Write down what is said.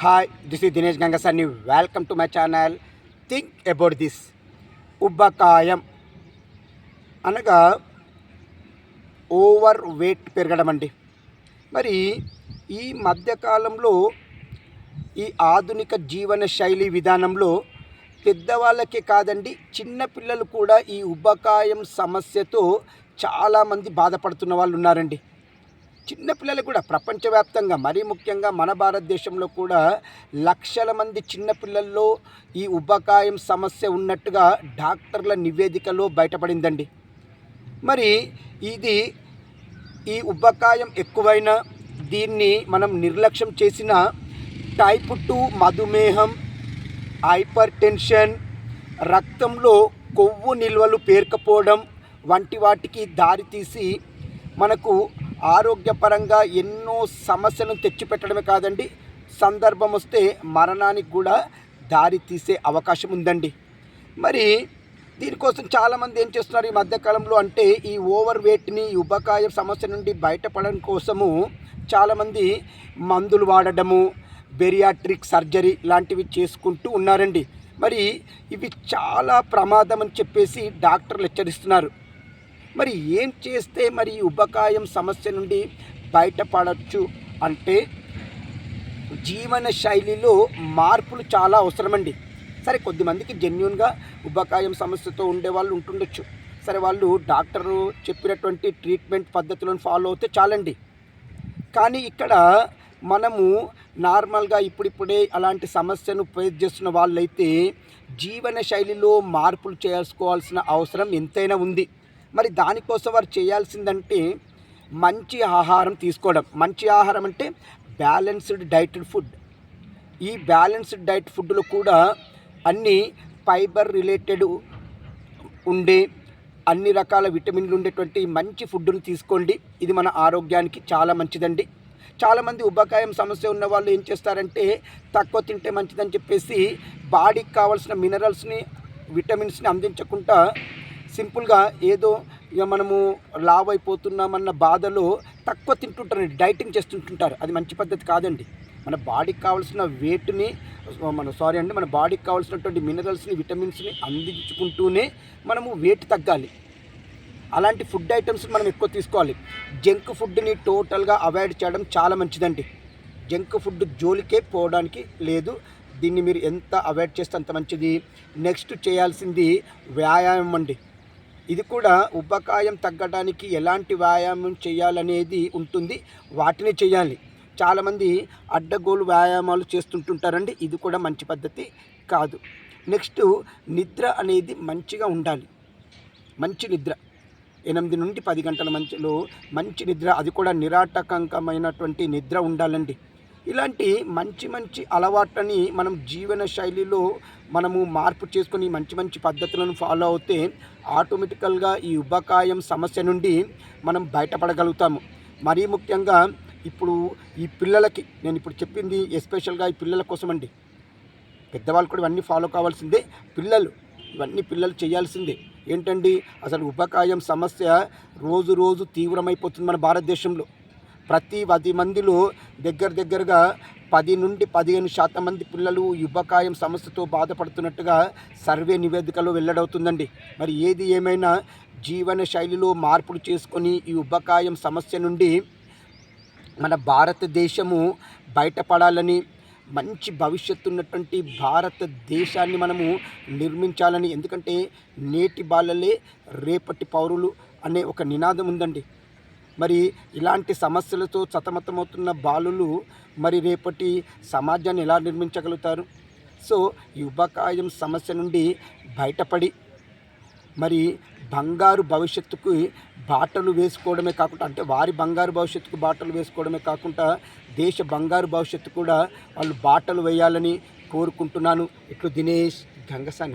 Hi this is Dinesh Gangasani welcome to my channel think about this ఉబ్బకాయం అనగా over weight పెరగడం అండి. మరి ఈ మధ్యకాలంలో ఈ ఆధునిక జీవన శైలి విధానంలో పెద్దవాళ్ళకే కాదండి చిన్నపిల్లలు కూడా ఈ ఉబ్బకాయం సమస్యతో చాలామంది బాధపడుతున్న వాళ్ళు ఉన్నారండి చిన్నపిల్లలు కూడా ప్రపంచవ్యాప్తంగా మరీ ముఖ్యంగా మన భారతదేశంలో కూడా లక్షల మంది చిన్నపిల్లల్లో ఈ ఉబ్బకాయం సమస్య ఉన్నట్టుగా డాక్టర్ల నివేదికలో బయటపడిందండి. మరి ఇది ఈ ఉబ్బకాయం ఎక్కువైనా దీన్ని మనం నిర్లక్ష్యం చేసిన టైప్ టూ మధుమేహం హైపర్ టెన్షన్ రక్తంలో కొవ్వు నిల్వలు పేర్కపోవడం వంటి వాటికి దారితీసి మనకు ఆరోగ్యపరంగా ఎన్నో సమస్యలను తెచ్చిపెట్టడమే కాదండి. సందర్భం వస్తే మరణానికి కూడా దారి తీసే అవకాశం ఉందండి. మరి దీనికోసం చాలామంది ఏం చేస్తున్నారు ఈ మధ్యకాలంలో అంటే ఈ ఓవర్ వెయిట్ని ఈ ఉబకాయ సమస్య నుండి బయటపడడం కోసము చాలామంది మందులు వాడడము బెరియాట్రిక్ సర్జరీ లాంటివి చేసుకుంటూ ఉన్నారండి. మరి ఇవి చాలా ప్రమాదం అని చెప్పేసి డాక్టర్లు హెచ్చరిస్తున్నారు. మరి ఏం చేస్తే మరి ఉబకాయం సమస్య నుండి బయటపడవచ్చు అంటే జీవన శైలిలో మార్పులు చాలా అవసరమండి. సరే కొద్దిమందికి జెన్యున్గా ఉబకాయం సమస్యతో ఉండే వాళ్ళు ఉంటుండొచ్చు. సరే వాళ్ళు డాక్టరు చెప్పినటువంటి ట్రీట్మెంట్ పద్ధతులను ఫాలో అవుతే చాలండి. కానీ ఇక్కడ మనము నార్మల్గా ఇప్పుడిప్పుడే అలాంటి సమస్యను ఫేస్ చేస్తున్న వాళ్ళైతే జీవన శైలిలో మార్పులు చేసుకోవాల్సిన అవసరం ఎంతైనా ఉంది. మరి దానికోసం వారు చేయాల్సిందంటే మంచి ఆహారం తీసుకోవడం. మంచి ఆహారం అంటే బ్యాలెన్స్డ్ డైటెడ్ ఫుడ్. ఈ బ్యాలెన్స్డ్ డైట్ ఫుడ్లో కూడా అన్ని ఫైబర్ రిలేటెడ్ ఉండే అన్ని రకాల విటమిన్లు ఉండేటువంటి మంచి ఫుడ్ను తీసుకోండి. ఇది మన ఆరోగ్యానికి చాలా మంచిదండి. చాలామంది ఉబ్బకాయం సమస్య ఉన్న వాళ్ళు ఏం చేస్తారంటే తక్కువ తింటే మంచిదని చెప్పేసి బాడీకి కావాల్సిన మినరల్స్ని విటమిన్స్ని అందించకుండా సింపుల్గా ఏదో ఇక మనము లావ్ అయిపోతున్నామన్న బాధలో తక్కువ తింటుంటారండి. డైటింగ్ చేస్తుంటుంటారు. అది మంచి పద్ధతి కాదండి. మన బాడీకి కావాల్సిన వెయిట్ని మన సారీ అండి మన బాడీకి కావాల్సినటువంటి మినరల్స్ని విటమిన్స్ని అందించుకుంటూనే మనము వెయిట్ తగ్గాలి. అలాంటి ఫుడ్ ఐటమ్స్ మనం ఎక్కువ తీసుకోవాలి. జంక్ ఫుడ్ని టోటల్గా అవాయిడ్ చేయడం చాలా మంచిదండి. జంక్ ఫుడ్ జోలికే పోవడానికి లేదు. దీన్ని మీరు ఎంత అవాయిడ్ చేస్తే అంత మంచిది. నెక్స్ట్ చేయాల్సింది వ్యాయామం అండి. ఇది కూడా ఉబ్బకాయం తగ్గడానికి ఎలాంటి వ్యాయామం చేయాలనేది ఉంటుంది. వాటిని చేయాలి. చాలామంది అడ్డగోలు వ్యాయామాలు చేస్తుంటుంటారండి. ఇది కూడా మంచి పద్ధతి కాదు. నెక్స్ట్ నిద్ర అనేది మంచిగా ఉండాలి. మంచి నిద్ర. ఎనిమిది నుండి పది గంటల మంచిలో మంచి నిద్ర. అది కూడా నిరాటకంకమైనటువంటి నిద్ర ఉండాలండి. ఇలాంటి మంచి మంచి అలవాట్లని మనం జీవన శైలిలో మనము మార్పు చేసుకొని మంచి మంచి పద్ధతులను ఫాలో అవుతే ఆటోమేటికల్గా ఈ ఉబ్బకాయం సమస్య నుండి మనం బయటపడగలుగుతాము. మరీ ముఖ్యంగా ఇప్పుడు ఈ పిల్లలకి నేను ఇప్పుడు చెప్పింది ఎస్పెషల్గా ఈ పిల్లల కోసం అండి పెద్దవాళ్ళు కూడా ఇవన్నీ ఫాలో కావాల్సిందే. పిల్లలు ఇవన్నీ పిల్లలు చేయాల్సిందే. ఏంటండి? అసలు ఉబ్బకాయం సమస్య రోజు రోజు తీవ్రమైపోతుంది మన భారతదేశంలో. ప్రతి పది మందిలో దగ్గర దగ్గరగా పది నుండి పదిహేను శాతం మంది పిల్లలు యుబకాయం సమస్యతో బాధపడుతున్నట్టుగా సర్వే నివేదికలో వెల్లడవుతుందండి. మరి ఏది ఏమైనా జీవన శైలిలో మార్పులు చేసుకొని ఈ ఉబ్బకాయం సమస్య నుండి మన భారతదేశము బయటపడాలని మంచి భవిష్యత్తు ఉన్నటువంటి భారతదేశాన్ని మనము నిర్మించాలని ఎందుకంటే నేటి బాలలే రేపటి పౌరులు అనే ఒక నినాదం ఉందండి. మరి ఇలాంటి సమస్యలతో సతమతమవుతున్న బాలులు మరి రేపటి సమాజాన్ని ఎలా నిర్మించగలుగుతారు? సో ఈ సమస్య నుండి బయటపడి మరి బంగారు భవిష్యత్తుకు బాటలు వేసుకోవడమే కాకుండా అంటే వారి బంగారు భవిష్యత్తుకు బాటలు వేసుకోవడమే కాకుండా దేశ బంగారు భవిష్యత్తు కూడా వాళ్ళు బాటలు వేయాలని కోరుకుంటున్నాను. ఇట్లు దినేష్ గంగసాని.